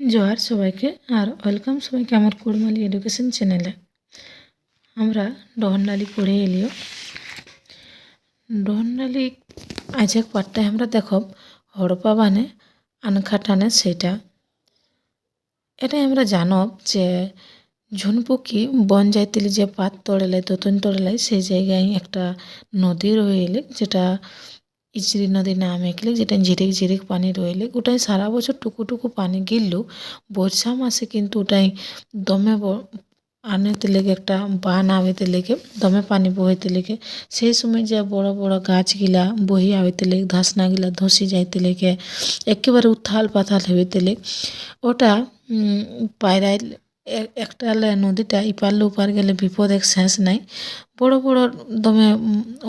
জোহার সবাইকে আর ওয়েলকাম সবাইকে আমার কুড়মালি এডুকেশন চ্যানেলে। আমরা ডহনডালি পড়ে এলিও। ডহনডালি আজেক পাঠটায় আমরা দেখব হড়পা বানে আনখাটানে সেটা। এটাই আমরা জানব যে ঝুনপুকি বন যাইতিলি যে পাত তড়েলাই ততন তড়েলাই সেই জায়গায় একটা নদী রয়েলে যেটা ইচরি নদী নাম একলে যেটা ঝিরিক ঝিরিক পানি রইলে ওটাই সারা বছর টুকু টুকু পানি গিললেও বর্ষা মাসে কিন্তু ওটাই দমে আনেতে লেগে একটা বান আবেতে লেগে, দমে পানি বইতে লেগে, সেই সময় যে বড় বড় গাছগুলা বহি আবেতে লেগে, ধাসনাগুলা ধসি যাইতে লেগে, একেবারে উথাল পাথাল হইতে লেগে, ওটা পায়রায় একটা নদীটা ইপারলে উপার গেলে বিপদ এক শেষ নাই। বড় বড় দমে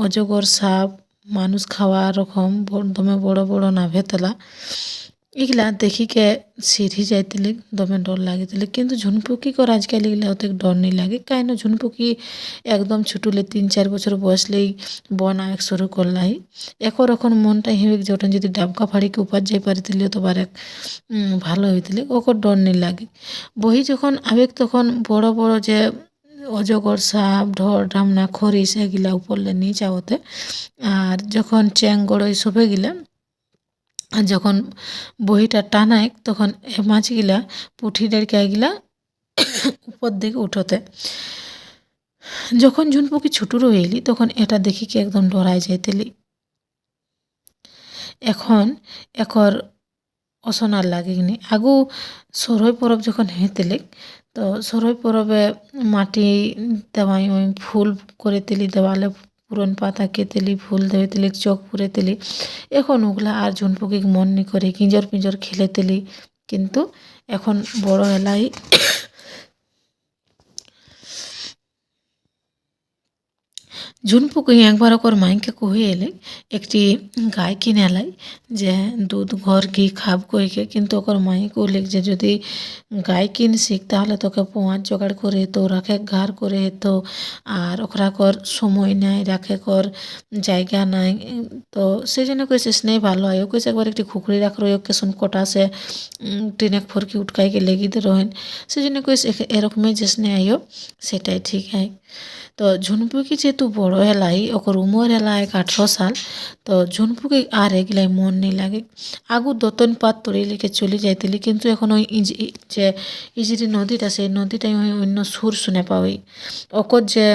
অজগর সাপ মানুষ খাওয়া রকম দমে বড় বড় নাভেতলা এগুলা দেখিকে সিঁড়ি যাইতিলে দমে ডর লাগিতিলে। কিন্তু ঝুনপুকিকর আজকাল এগুলা অত ডর নেই লাগে। কাইন ঝুনপুকি একদম ছুটুলে তিন, চার বছর বয়সলেই বন আয়েক শুরু করলাই। একর এখন মনটা হেবে যে ওটা যদি ডাবকা ফাড়িকে উপার যাই পারিতিলে তো বারেক ভালো হইতিলে। ওকর ডর নেই লাগে। বহি যখন আবেগ তখন বড় বড় যে অজগর সাপ, ঢর ঢামনা খরিস এগুলা উপরলে নিয়ে যাওয়াতে। আর যখন চ্যাং গড়ই সবে গেলে আর যখন বহিটা টানায়, তখন এ মাছগুলা পুঁঠি ডেরকাইগুলা উপর দিকে উঠোতে। যখন ঝুনপুকি ছুটু রইলি তখন এটা দেখি কি একদম ডরাই যাইতেলি এখন একর অসনার লাগেনি আগু সরই পরব যখন হেঁতেলে তো সরই পরবে মাটি দেওয়াই, ওই ফুল করে তেলি দেওয়ালে পুরন পাতা কেতেলি ফুল দেবে তেলি, চোখ পুরে তেলি। এখন ওগুলা আর ঝুনপুকি মন নি করে, কিঞ্জর পিঞ্জর খেলে তেলি। কিন্তু এখন বড় হেলাই ঝুনপুকুই একবার ওকর মাইকে কহি এলে, একটি গাই কিনে এলাই যে দুধ ঘর ঘি খাব কইকে, কিন্তু ওকর মাই কইলে যে যদি গাই কিনছিক তাহলে তোকে পোঁয়ার জোগাড় করে তো রাখে, ঘাড় করে তো, আর ওকরা কর সময় নাই, রাখে কর জায়গা নাই, তো সেই জন্য কইছে, স্নেহ ভালো হয় ও কইছে, একবার একটি খুকড়ি রাখ রয়ে কেসন কটাসে টিনেক ফরকি উটকাইকে লেগিতে রহেন। সেই জন্য কইছে এরকমই যে স্নেহ আইও, সেটাই ঠিক হয় তো ঝুনপুকি যেহেতু বড় হেলাই, ওকর উমর হেলা এক আঠেরো সাল। তো ঝুনপুকি আর এগুলাই মন নেই লাগে। আগু দতন পাত তরি লিখে চলে যাইতিলি, কিন্তু এখন ওই যে ইজিরি নদীটা, সেই নদীটাই ওই অন্য সুর শুনে পাওয়াই। ওকর যে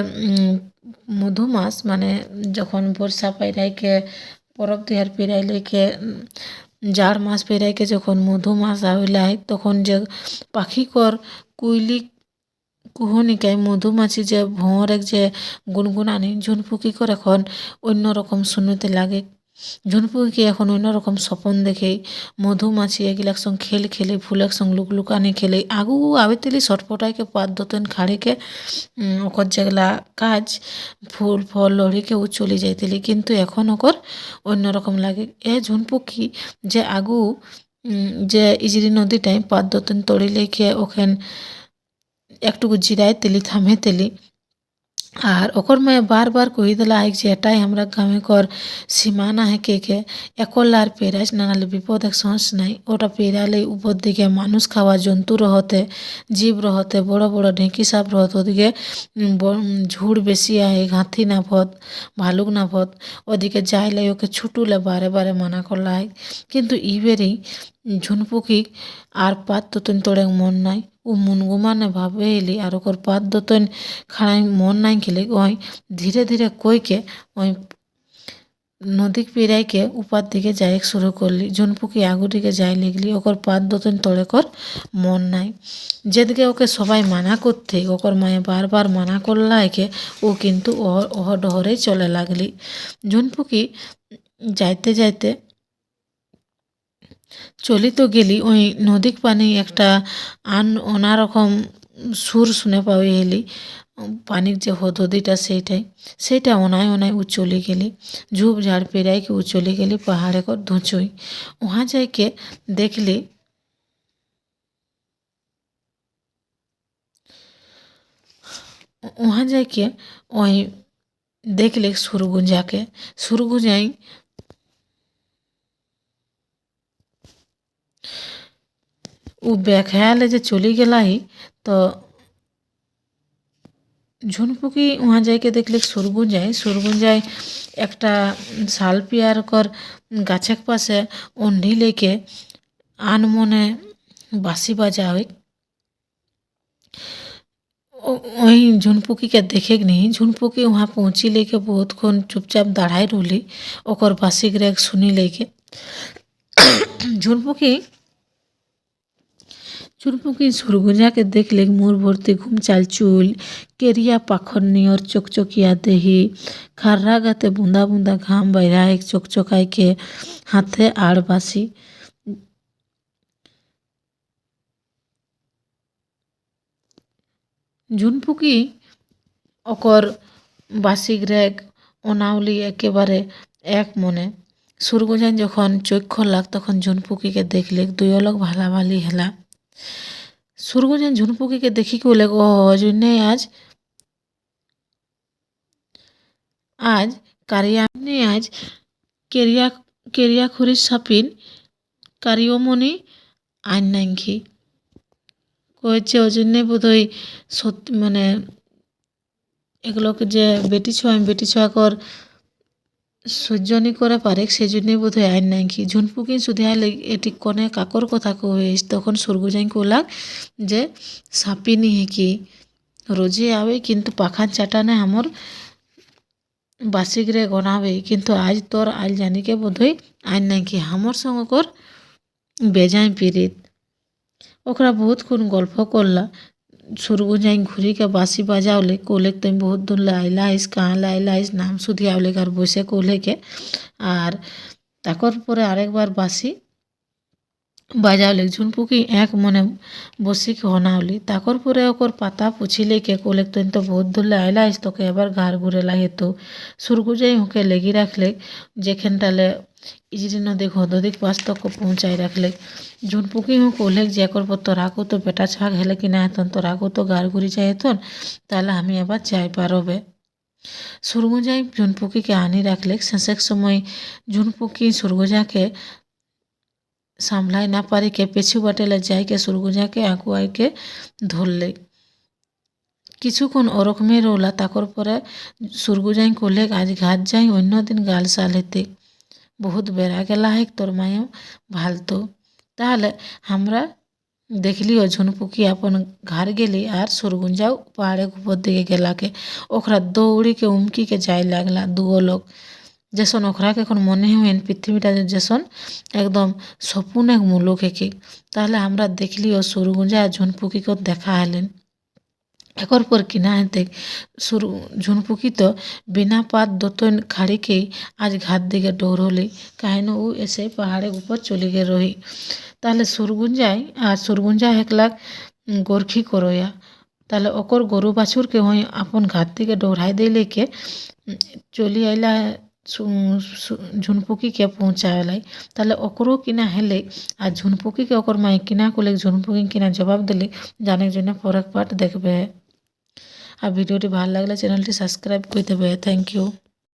মধুমাস মানে যখন বর্ষা পাইরাইকে পরব দিহার পেরাইলেকে, জাড় মাস পেরাইকে যখন মধুমাস আইলাই তখন যে পাখিকর কুইলি কুহুনিকায় মধুমাছি যে ভঁওরেক যে গুনগুনানি ঝুনপুকিকর এখন অন্যরকম শুনতে লাগে। ঝুনপুকি এখন অন্যরকম স্বপন দেখে? মধুমাছি এগুলা একসঙ্গ খেল খেলে ফুল একসঙ্গ লুকলুকানি খেলে। আগু আবেতেলি ছটপটাইকে পাত দতেন খাড়িকে ওকর যেগুলা কাজ, ফুল, ফল, লড়িকে ও চলে যাইতেলি। কিন্তু এখন ওকর অন্যরকম লাগে। এ ঝুনপুকি যে আগু যে ইজরি নদীটাই পাত দতেন তড়িলেকে ওখান একটুকু জিরায় তেলি থামে তেলি। আর ওকর মায়ে বার বার কহি দিলা, আইক যে এটাই আমরা গামে কর সীমানা হে কে কে। একল্লার পেরাইস নানালে বিপদ এক সহস নাই। ওটা পেরালে উপর দিকে মানুষ খাওয়া জন্তু রহতে, জীব রহতে, বড় বড় ঢেঁকি সাপ রহত, ওদিকে ঝুড় বেশি আয় ঘাঁথি নাফত ভালুক না ভত ওদিকে যাইলে ওকে ছুটুলে বারে বারে মানা করলা করলাই কিন্তু ইবেরেই ঝুনপুকি আর পাত তোতন তোড়ে মন নাই। ও মুনগুমানে ভাবে এলি আর ওকর পাত দতন খাড়াই মন নাই খেলে ওই ধীরে ধীরে কইকে ওই নদী পেরাইকে উপার দিকে যাই শুরু করলি। ঝুনপুকি আগুটিকে যাই লিখলি ওকর পাত দতন তড়ে কর মন নাই। যেদিকে ওকে সবাই মানা করতে, ওকর মায়ে বারবার মানা করলা একে ও কিন্তু ওহ ডহরেই চলে লাগলি। ঝুনপুকি যাইতে যাইতে চলি তো গেলি, ওই নদীক পানি একটা আন অনারকম সুর শুনে পাওয়া এলি। পানির যে হদদিটা সেইটাই। সেইটা অনায় অনায় উ চলে গেলি। ঝুপ ঝাড় পেরাইকে উ চলে গেলি, পাহাড়ে কর ধুঁচুই। ওহা যাইকে দেখলি ওহা যাইকে ওই দেখলে সুরগুঞ্জাকে। সুরগুঞ্জাই उ बैखल चली गल तो झुनपुकी वहाँ जाके देख सुरगुन जाए सुरगुन एक साल पियाार गाछक पास ओंडी लेके आन मने बासी बजा वही झुनपुकी के देखे नहीं झुनपुकी वहाँ पहुँची लेके बहुत खन चुपचाप दाड़ा रुली और बासी ग्रेक सुनी लेके। ঝুনপুকি ঝুনপুকি সুরগুঞ্জাকে দেখলে মোর ভর্তি ঘুম চাল চুল, কেরিয়া পাখর নিয়র চকচকিয়া দেহি খাররা গাতে বুন্দা বুন্দা ঘাম বাইরা এক চকচকাইকে হাতে আর বাসি। ঝুনপুকি অকর বাসিক রেগ অনাউলি একেবারে এক মনে। সুরগুজান যখন চোখ খোলাক, তখন ঝুনপুকিকে দেখলে দুই অলক ভালাভালি হেলা। সুরগুজান ঝুনপুকিকে দেখি কইলে ও অজন্যে আজ আজ কারিয়ামনি আজ কেরিয়া কেরিয়া খুরির সাপিন, কারিয়মণি আইন নাইঙ্খি কয়েছে ওই জন্যে বোধহয় সত্যি মানে এগুলোকে যে বেটি ছোঁয়া বেটি ছোঁয়া কর সহ্য নি করে পারে, সেই জন্যই বোধ হয় আইন নাই কি। শুধু আইলে এটি কনে কাকর কথা কহিস তখন সুরগুজাই কলাক যে সাপিনি হেকি রোজে আবে কিন্তু পাখান চাটানে আমার বাসিকরে গনাবে কিন্তু আজ তোর আজ জানিকে বোধহয় আইন নাই কি। আমার সঙ্গে কর বেজাই পিরিত ওকরা বহুত খুন গল্প করলা। সুরগু যাই ঘুরিকে বাঁশি বাজাওলে, কোলে তুমি বহুত দূর লাইলা আইস কাঁ লাইলা আইস নাম শুধিয়াওলে আর বসে কোলেকে। আর তাকর পরে আরেকবার বাঁশি বাজাওলে ঝুনপুকি এক মনে বসিকে হনাওলি তাকর পরে ওকর পাতা পুছিলে কে কোলে তুই তো বহুত দূর আইলা তোকে এবার ঘাড় ঘুরে লাগে তো। সুরগু যাই ওকে লেগি রাখলে, যেখানটালে ইজরি নদী ঘদদিক পাস তক পৌঁছাই রাখলে ঝুনপুকি হু কোলেক যে করব তোরাকু তো বেটা ছাগ হেলে কিনা হেতন তোরাকু তো গার ঘুরি যাই হেতন, তাহলে আমি এবার যাই পারবে। সুরগুজাই ঝুনপুকিকে আনি রাখলে শেষের সময় ঝুনপুকি সুরগুজাকে সামলাই না পারিকে পেছু বাটেলে যাইকে সুরগুজাকে আগুয়াইকে ধরলে। কিছুক্ষণ ওরকমই রোলা তাকর পরে সুরগুজাই কোলেক, আজ ঘাট যাই, অন্য দিন গাল সাল হেতে বহুত বেড়া গেলা হেক, তোর মায়েও ভালতো। তাহলে আমরা দেখলি ঝুনপুকি আপন ঘর গেলি, আর সুরগুঞ্জাও পাহাড়ে উপর দিকে গেলাকে। ওখরা দৌড়িকে, উমকিকে যাই লাগলা দুও লোক। যেসন ওখরাকে এখন মনে হয় পৃথিবীটা যেসন একদম সপুন এক মুলুক হেকে তাহলে আমরা দেখলি ও সুরগুঞ্জা আর ঝুনপুকিকে দেখা হলেন একর পর কিনা হেতে সুর ঝুনপুকি তো বিনা পাত দতন খাড়িকেই আজ ঘাট দিকে দৌড়লি কাহিনী ও এসে পাহাড়ের উপর চলে গে রহি তাহলে সুরগুঞ্জায় আর সুরগুঞ্জা হেকলাক গোরখি করয়া তাহলে ওকর গরু বাছুরকে হই আপন ঘাট থেকে দৌড়াই দিলে কে চলি আইলা ঝুনপুকিকে পৌঁছালাই তাহলে ওকরও কিনা হেলে আর ঝুনপুকিকে ওকর মাই কিনা করলে ঝুনপুকি কিনা জবাব দিলে ଜାନେ জন্য পরের পার্ট দেখবে। আর ভিডিওটি ভালো লাগলে চ্যানেলটি সাবস্ক্রাইব করে দেবে থ্যাংক ইউ